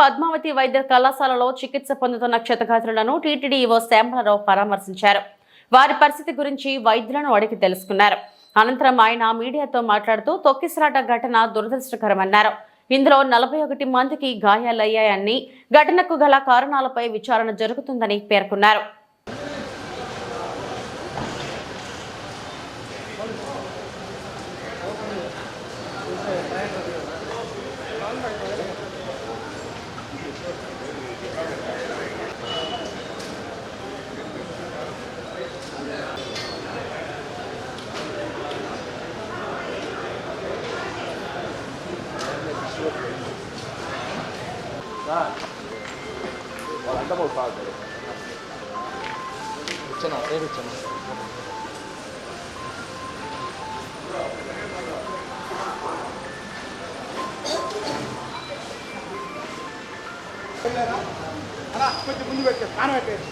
పద్మావతి వైద్య కళాశాలలో చికిత్స పొందుతున్న క్షతగాత్రులను టీటీడీ ఓ శ్యామలరావు పరామర్శించారు. వారి పరిస్థితి గురించి వైద్యులను అడిగి తెలుసుకున్నారు. అనంతరం ఆయన మీడియాతో మాట్లాడుతూ తొక్కిసలాట ఘటన దురదృష్టకరమన్నారు. ఇందులో నలభై ఒకటి మందికి గాయాలయ్యాయని ఘటనకు గల కారణాలపై విచారణ జరుగుతుందని పేర్కొన్నారు. 啊！我来打波了。不，不能，绝对不能。సైడ్ వచ్చాను కొంచెం ముందు పెట్టే కాన పెట్టేది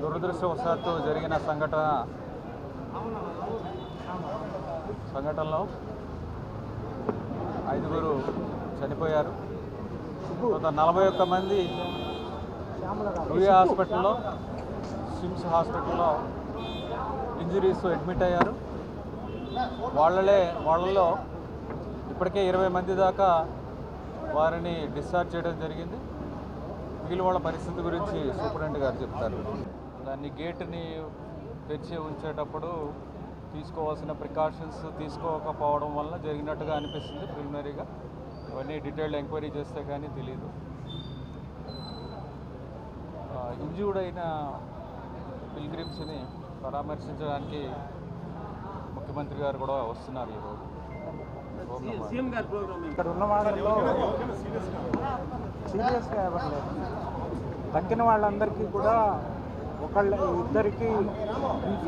దురదృష్టవశాత్తు జరిగిన సంఘటన. సంఘటనలో ఐదుగురు చనిపోయారు. కొంత నలభై ఒక్క మంది రుయా హాస్పిటల్లో సిమ్స్ హాస్పిటల్లో ఇంజరీస్ అడ్మిట్ అయ్యారు. వాళ్ళలే వాళ్ళలో ఇప్పటికే ఇరవై మంది దాకా వారిని డిశ్చార్జ్ చేయడం జరిగింది. మిగిలిన వాళ్ళ పరిస్థితి గురించి సూపరింటెండెంట్ గారు చెప్తారు. దాన్ని గేటుని తెచ్చి ఉంచేటప్పుడు తీసుకోవాల్సిన ప్రికాషన్స్ తీసుకోకపోవడం వల్ల జరిగినట్టుగా అనిపిస్తుంది ప్రిలిమినరీగా. ఇవన్నీ డీటెయిల్డ్ ఎంక్వైరీ చేస్తే కానీ తెలియదు ఇంజ్యూర్డ్ అయిన పిల్గ్రిమ్స్ని పరామర్శించడానికి ముఖ్యమంత్రి గారు కూడా వస్తున్నారు ఈరోజు ఇక్కడ ఉన్న వాళ్ళలో సీరియస్గా లేరు. తగ్గిన వాళ్ళందరికీ కూడా ఒకళ్ళ ఇద్దరికి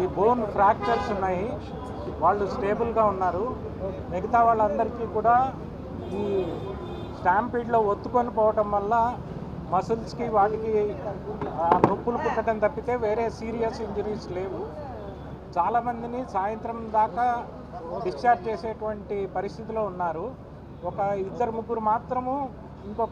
ఈ బోన్ ఫ్రాక్చర్స్ ఉన్నాయి. వాళ్ళు స్టేబుల్గా ఉన్నారు. మిగతా వాళ్ళందరికీ కూడా ఈ స్టాంపీడ్లో ఒత్తుకొని పోవటం వల్ల మసిల్స్కి వాటికి నొప్పులు పుట్టడం తప్పితే వేరే సీరియస్ ఇంజరీస్ లేవు. చాలామందిని సాయంత్రం దాకా డిశ్చార్జ్ చేసేటువంటి పరిస్థితిలో ఉన్నారు. ఒక ఇద్దరు ముగ్గురు మాత్రము ఇంకొక